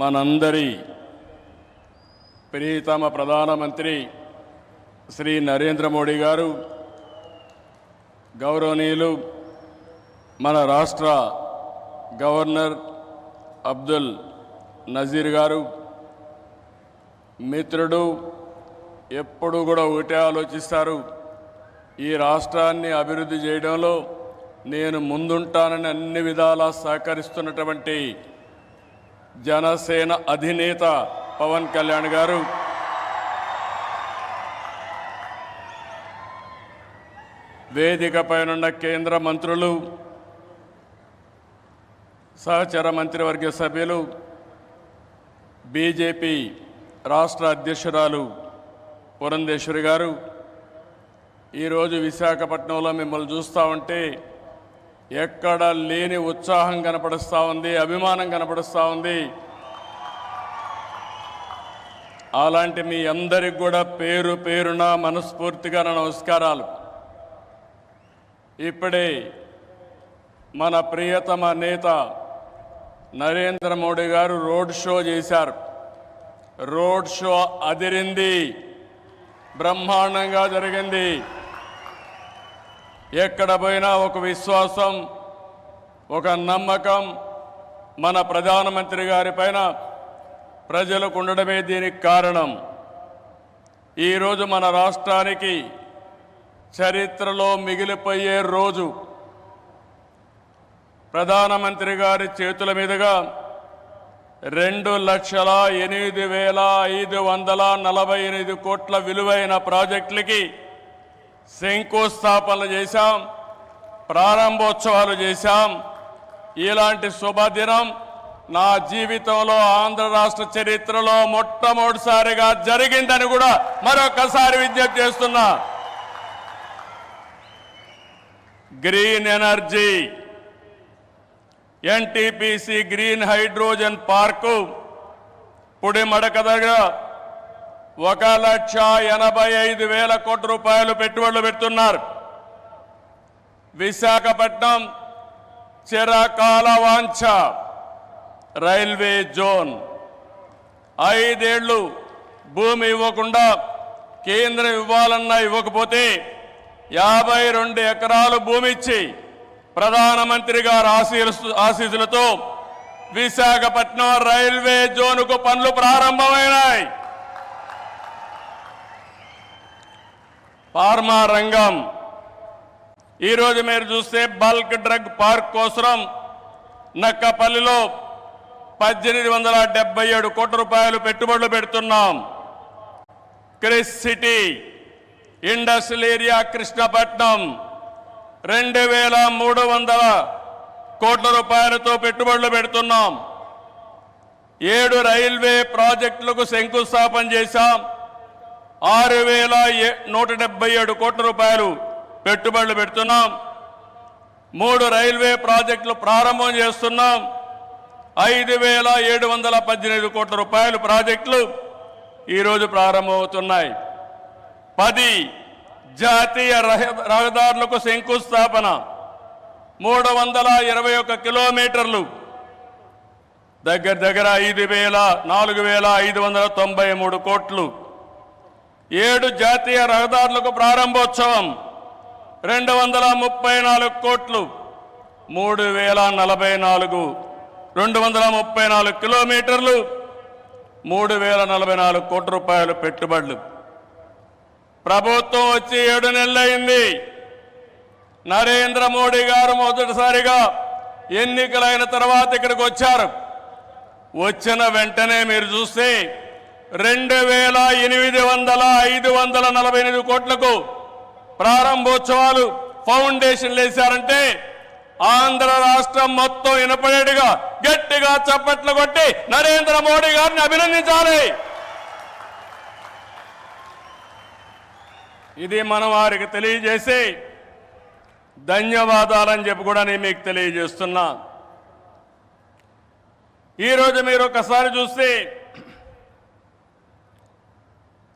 మనందరి ప్రియతమ ప్రధానమంత్రి శ్రీ నరేంద్ర మోడీ గారు గౌరవనీయులు మన రాష్ట్ర గవర్నర్ అబ్దుల్ నజీర్ గారు మిత్రుడు ఎప్పుడు కూడా ఒకటే ఆలోచిస్తారు ఈ రాష్ట్రాన్ని అభివృద్ధి చేయడంలో నేను ముందుంటానని అన్ని విధాలా సహకరిస్తున్నటువంటి జనసేన అధినేత పవన్ కళ్యాణ్ గారు. వేదిక పైనున్న కేంద్ర మంత్రులు సహచర మంత్రివర్గ సభ్యులు బీజేపీ రాష్ట్ర అధ్యక్షురాలు పురంధేశ్వరి గారు. ఈరోజు విశాఖపట్నంలో మిమ్మల్ని చూస్తూ ఉంటే ఎక్కడ లేని ఉత్సాహం కనపడుస్తూ ఉంది అభిమానం కనపడుస్తూ ఉంది. అలాంటి మీ అందరికి కూడా పేరు పేరున మనస్ఫూర్తిగా నా నమస్కారాలు. ఇప్పుడే మన ప్రియతమ నేత నరేంద్ర మోడీ గారు రోడ్ షో చేశారు. రోడ్ షో అదిరింది బ్రహ్మాండంగా జరిగింది. ఎక్కడ పోయినా ఒక విశ్వాసం ఒక నమ్మకం మన ప్రధానమంత్రి గారి పైన ప్రజలకు ఉండడమే దీనికి కారణం. ఈరోజు మన రాష్ట్రానికి చరిత్రలో మిగిలిపోయే రోజు. ప్రధానమంత్రి గారి చేతుల మీదుగా రెండు లక్షల ఎనిమిది వేల ఐదు వందల నలభై ఎనిమిది కోట్ల విలువైన ప్రాజెక్టులకి శంకుస్థాపనలు చేశాం ప్రారంభోత్సవాలు చేశాం. ఇలాంటి శుభదినం నా జీవితంలో ఆంధ్ర రాష్ట్ర చరిత్రలో మొట్టమొదటిసారిగా జరిగిందని కూడా మరొకసారి విజ్ఞప్తి చేస్తున్నా. Green energy NTPC green hydrogen park Pudimadaka దగ్గర ఒక లక్ష ఎనభై ఐదు వేల కోట్ల రూపాయలు పెట్టుబడులు పెడుతున్నారు. విశాఖపట్నం చిరకాలవాంఛ రైల్వే జోన్. ఐదేళ్ళు భూమి ఇవ్వకుండా కేంద్రం ఇవ్వాలన్నా ఇవ్వకపోతే యాభై రెండు ఎకరాలు భూమి ఇచ్చి ప్రధానమంత్రి గారు ఆశీలు ఆశీసులతో విశాఖపట్నం రైల్వే జోన్కు పనులు ప్రారంభమైనాయి. ఫార్మా రంగం. ఈరోజు మీరు చూస్తే బల్క్ డ్రగ్ పార్క్ కోసం నక్కపల్లిలో పద్దెనిమిది వందల డెబ్బై ఏడు కోట్ల రూపాయలు పెట్టుబడులు పెడుతున్నాం. Kris city industrial area Krishnapatnam రెండు వేల మూడు వందల కోట్ల రూపాయలతో పెట్టుబడులు పెడుతున్నాం. ఏడు రైల్వే ప్రాజెక్టులకు శంకుస్థాపన చేశాం. ఆరు వేల ఏ- నూట డెబ్బై ఏడు కోట్ల రూపాయలు పెట్టుబడులు పెడుతున్నాం. మూడు రైల్వే ప్రాజెక్టులు ప్రారంభం చేస్తున్నాం. ఐదు వేల ఏడు వందల పద్దెనిమిది కోట్ల రూపాయలు ప్రాజెక్టులు ఈరోజు ప్రారంభమవుతున్నాయి. పది జాతీయ రహ- రహదారులకు శంకుస్థాపన. మూడు వందల ఇరవై ఒక్క కిలోమీటర్లు. దగ్గర దగ్గర ఐదు వేల నాలుగు వేల ఐదు వందల తొంభై మూడు కోట్లు. ఏడు జాతీయ రహదారులకు ప్రారంభోత్సవం. రెండు వందల ముప్పై నాలుగు కోట్లు. మూడు వేల నలభై నాలుగు రెండు వందల ముప్పై నాలుగు కిలోమీటర్లు. మూడు వేల నలభై నాలుగు కోట్ల రూపాయలు పెట్టుబడులు. ప్రభుత్వం వచ్చి ఏడు నెలలైంది. నరేంద్ర మోడీ గారు మొదటిసారిగా ఎన్నికలైన తర్వాత ఇక్కడికి వచ్చారు. వచ్చిన వెంటనే మీరు చూస్తే రెండు వేల ఎనిమిది వందల ఐదు వందల నలభై ఎనిమిది కోట్లకు ప్రారంభోత్సవాలు ఫౌండేషన్లు వేశారంటే ఆంధ్ర రాష్ట్రం మొత్తం వినపడేట్టుగా గట్టిగా చప్పట్లు కొట్టి నరేంద్ర మోడీ గారిని అభినందించాలి. ఇది మనం వారికి తెలియజేసి ధన్యవాదాలని చెప్పి కూడా నేను మీకు తెలియజేస్తున్నా. ఈరోజు మీరు ఒకసారి చూస్తే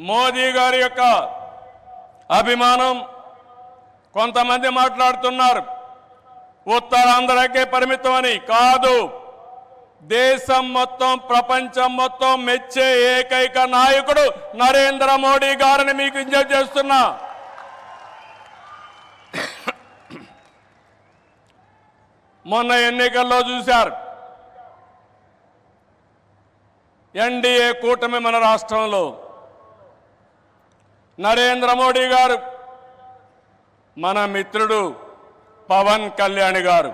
మోదీ గారి యొక్క అభిమానం కొంతమంది మాట్లాడుతున్నారు. ఉత్తరాంధ్రకే పరిమితమని కాదు. దేశం మొత్తం ప్రపంచం మొత్తం మెచ్చే ఏకైక నాయకుడు నరేంద్ర మోడీ గారిని మీకు విజ్ఞప్తి చేస్తున్నా. మొన్న ఎన్నికల్లో చూశారు. ఎన్డీఏ కూటమి మన రాష్ట్రంలో నరేంద్ర మోడీ గారు మన మిత్రుడు పవన్ కళ్యాణ్ గారు.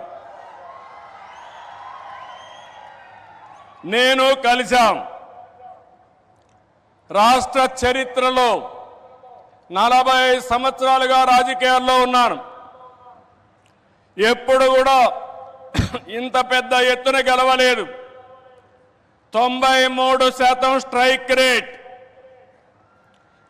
నేను కలిశాం. రాష్ట్ర చరిత్రలో నలభై సంవత్సరాలుగా రాజకీయాల్లో ఉన్నాను. ఎప్పుడు కూడా ఇంత పెద్ద ఎత్తున గెలవలేదు. తొంభై మూడు శాతం స్ట్రైక్ రేట్.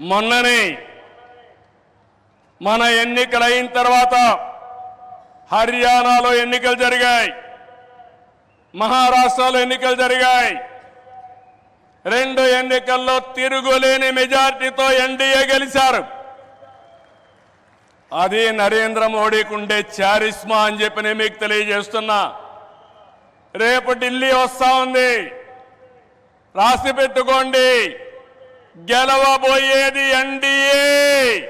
మొన్ననే మన ఎన్నికలు అయిన తర్వాత హర్యానాలో ఎన్నికలు జరిగాయి. మహారాష్ట్రలో ఎన్నికలు జరిగాయి. రెండు ఎన్నికల్లో తిరుగులేని మెజార్టీతో ఎన్డీఏ గెలిచారు. అది నరేంద్ర మోడీకి ఉండే చారిస్మా అని చెప్పి నేను మీకు తెలియజేస్తున్నా. రేపు ఢిల్లీ వస్తా ఉంది. రాసి పెట్టుకోండి. గెలవబోయేది ఎన్డీఏ.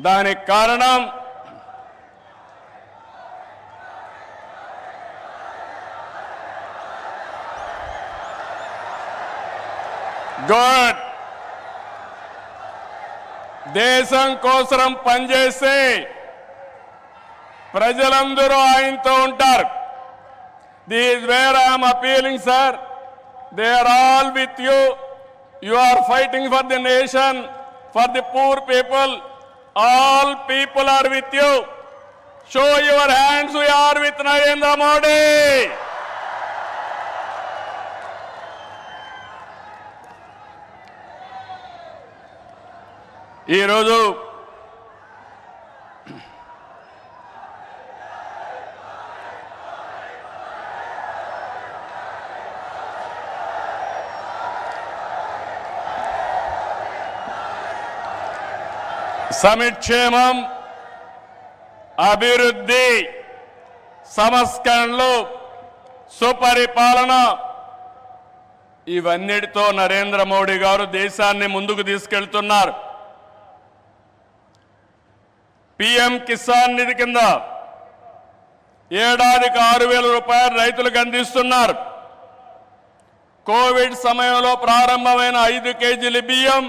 దానికి కారణం గుడ్. దేశం కోసరం పనిచేస్తే ప్రజలందరూ ఆయనతో ఉంటారు. These were I'm appealing sir they are all with you you are fighting for the nation for the poor people all people are with you show your hands we are with Narendra Modi ఈరోజు సంక్షేమం అభివృద్ధి సంస్కరణలు సుపరిపాలన ఇవన్నిటితో నరేంద్ర మోడీ గారు దేశాన్ని ముందుకు తీసుకెళ్తున్నారు. PM Kisan నిధి కింద ఏడాదికి ఆరు వేల రూపాయలు రైతులకు అందిస్తున్నారు. కోవిడ్ సమయంలో ప్రారంభమైన ఐదు కేజీల బియ్యం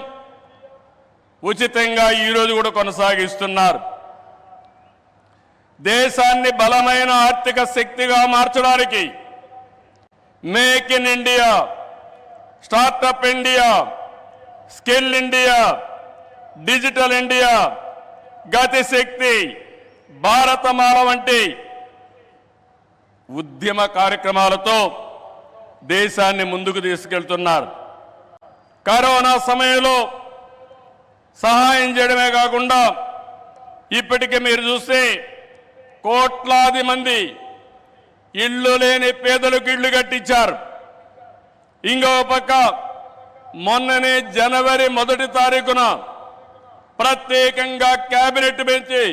ఉచితంగా ఈరోజు కూడా కొనసాగిస్తున్నారు. దేశాన్ని బలమైన ఆర్థిక శక్తిగా మార్చడానికి make in India startup India skill India digital India Gatishakti Bharatmala వంటి ఉద్యమ కార్యక్రమాలతో దేశాన్ని ముందుకు తీసుకెళ్తున్నారు. కరోనా సమయంలో సహాయం చేయడమే కాకుండా ఇప్పటికే మీరు చూస్తే కోట్లాది మంది ఇళ్ళు లేని పేదలకు ఇళ్ళు కట్టించారు. ఇంకో పక్క మొన్ననే జనవరి మొదటి తారీఖున ప్రత్యేకంగా కేబినెట్ పెంచి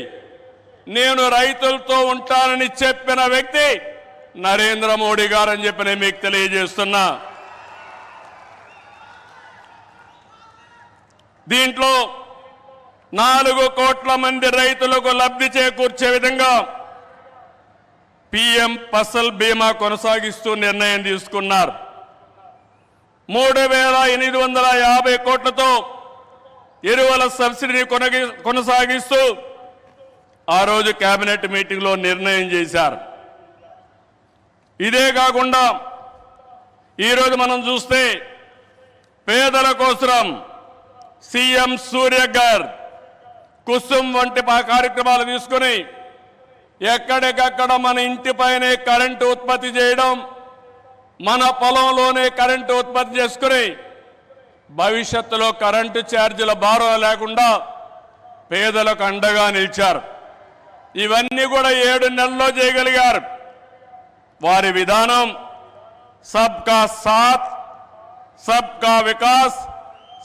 నేను రైతులతో ఉంటానని చెప్పిన వ్యక్తి నరేంద్ర మోడీ గారని చెప్పి నేను మీకు తెలియజేస్తున్నా. దీంట్లో నాలుగు కోట్ల మంది రైతులకు లబ్ధి చేకూర్చే విధంగా పిఎం ఫసల్ బీమా కొనసాగిస్తూ నిర్ణయం తీసుకున్నారు. మూడు వేల ఎనిమిది వందల యాభై కోట్లతో ఎరువుల సబ్సిడీని కొనగి కొనసాగిస్తూ ఆ రోజు కేబినెట్ మీటింగ్లో నిర్ణయం చేశారు. ఇదే కాకుండా ఈరోజు మనం చూస్తే పేదల కోసం సీఎం సూర్య గారు కుసుమ్ వంటి కార్యక్రమాలు తీసుకుని ఎక్కడికక్కడ మన ఇంటిపైనే కరెంటు ఉత్పత్తి చేయడం మన పొలంలోనే కరెంటు ఉత్పత్తి చేసుకుని భవిష్యత్తులో కరెంటు ఛార్జీల భారం లేకుండా పేదలకు అండగా నిలిచారు. ఇవన్నీ కూడా ఏడు నెలల్లో చేయగలిగారు. వారి విధానం సబ్కా సాత్ సబ్కా వికాస్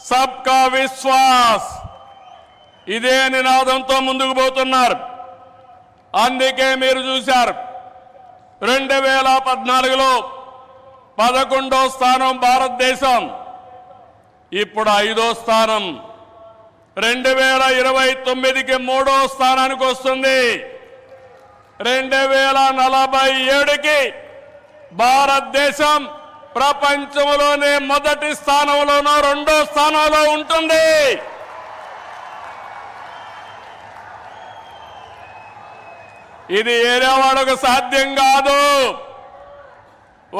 సబ్కా విశ్వాస్. ఇదే నినాదంతో ముందుకు పోతున్నారు. అందుకే మీరు చూశారు. రెండు వేల పద్నాలుగులో పదకొండో స్థానం భారతదేశం. ఇప్పుడు ఐదో స్థానం. రెండు వేల ఇరవై తొమ్మిదికి మూడో స్థానానికి వస్తుంది. రెండు వేల నలభై ఏడుకి భారతదేశం ప్రపంచంలోనే మొదటి స్థానంలోనో రెండో స్థానంలో ఉంటుంది. ఇది ఏరేవాడకు సాధ్యం కాదు.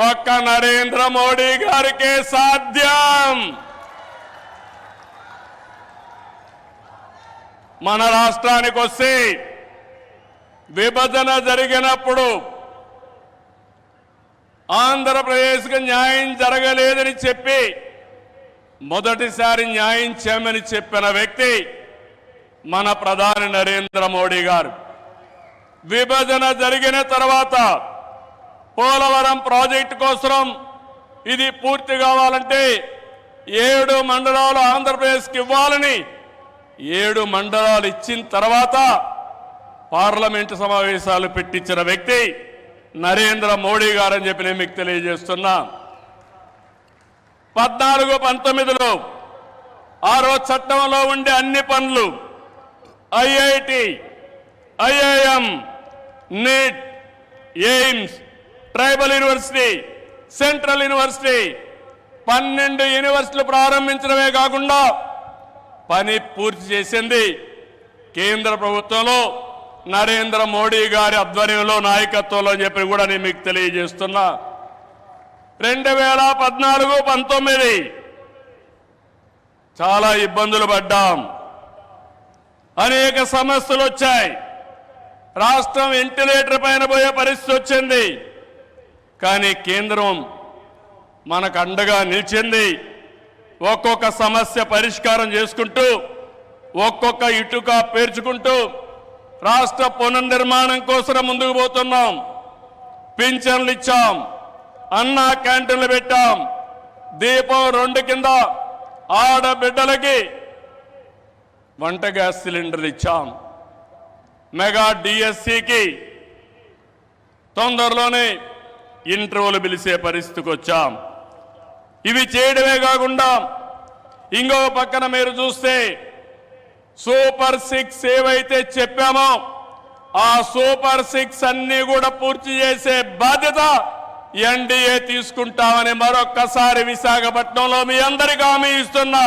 ఒక్క నరేంద్ర మోడీ గారికే సాధ్యం. మన రాష్ట్రానికి వస్తే విభజన జరిగినప్పుడు ఆంధ్రప్రదేశ్కి న్యాయం జరగలేదని చెప్పి మొదటిసారి న్యాయం చేయమని చెప్పిన వ్యక్తి మన ప్రధాని నరేంద్ర మోడీ గారు. విభజన జరిగిన తర్వాత పోలవరం ప్రాజెక్టు కోసం ఇది పూర్తి కావాలంటే ఏడు మండలాలు ఆంధ్రప్రదేశ్కి ఇవ్వాలని ఏడు మండలాలు ఇచ్చిన తర్వాత పార్లమెంటు సమావేశాలు పెట్టించిన వ్యక్తి నరేంద్ర మోడీ గారని చెప్పి నేను మీకు తెలియజేస్తున్నా. పద్నాలుగు పంతొమ్మిదిలో ఆరో చట్టంలో ఉండే అన్ని పనులు IIT IIM NEET AIIMS tribal university central university పన్నెండు యూనివర్సిటీలు ప్రారంభించడమే కాకుండా పని పూర్తి చేసింది. కేంద్ర ప్రభుత్వంలో నరేంద్ర మోడీ గారి ఆధ్వర్యంలో నాయకత్వంలో అని చెప్పి కూడా నేను మీకు తెలియజేస్తున్నా. రెండు వేల పద్నాలుగు పంతొమ్మిది చాలా ఇబ్బందులు పడ్డాం. అనేక సమస్యలు వచ్చాయి. రాష్ట్రం వెంటిలేటర్ పైన పోయే పరిస్థితి వచ్చింది. కానీ కేంద్రం మనకు అండగా నిలిచింది. ఒక్కొక్క సమస్య పరిష్కారం చేసుకుంటూ ఒక్కొక్క ఇటుక పేర్చుకుంటూ రాష్ట్ర పునర్నిర్మాణం కోసం ముందుకు పోతున్నాం. పింఛన్లు ఇచ్చాం. అన్నా క్యాంటీన్లు పెట్టాం. దీపం రెండు కింద ఆడబిడ్డలకి వంట గ్యాస్ సిలిండర్లు ఇచ్చాం. మెగా డిఎస్సికి తొందరలోనే ఇంటర్వ్యూలు పిలిచే పరిస్థితికి వచ్చాం. ఇవి చేయడమే కాకుండా ఇంకో పక్కన మీరు చూస్తే సూపర్ సిక్స్ ఏవైతే చెప్పామో ఆ సూపర్ సిక్స్ అన్ని కూడా పూర్తి చేసే బాధ్యత ఎన్డీఏ తీసుకుంటామని మరొక్కసారి విశాఖపట్నంలో మీ అందరికీ హామీ ఇస్తున్నా.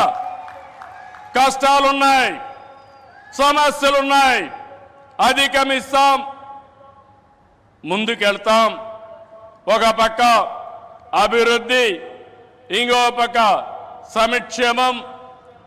కష్టాలున్నాయి సమస్యలున్నాయి అధిగమిస్తాం ముందుకెళ్తాం. ఒక పక్క అభివృద్ధి ఇంకో పక్క సంక్షేమం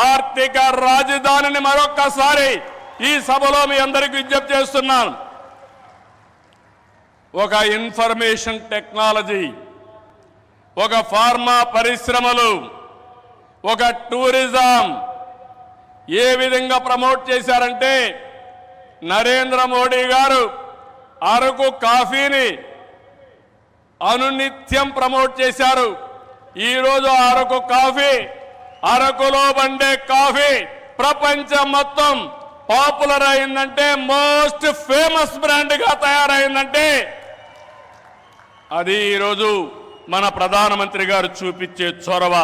ఆర్థిక రాజధానిని మరొక్కసారి ఈ సభలో మీ అందరికీ విజ్ఞప్తి చేస్తున్నాను. ఒక ఇన్ఫర్మేషన్ టెక్నాలజీ ఒక ఫార్మా పరిశ్రమలు ఒక టూరిజం ఏ విధంగా ప్రమోట్ చేశారంటే నరేంద్ర మోడీ గారు అరకు కాఫీని అనునిత్యం ప్రమోట్ చేశారు. ఈరోజు అరకు కాఫీ అరకులో వండే కాఫీ ప్రపంచం మొత్తం పాపులర్ అయిందంటే మోస్ట్ ఫేమస్ బ్రాండ్గా తయారైందంటే అది ఈరోజు మన ప్రధానమంత్రి గారు చూపించే చొరవ.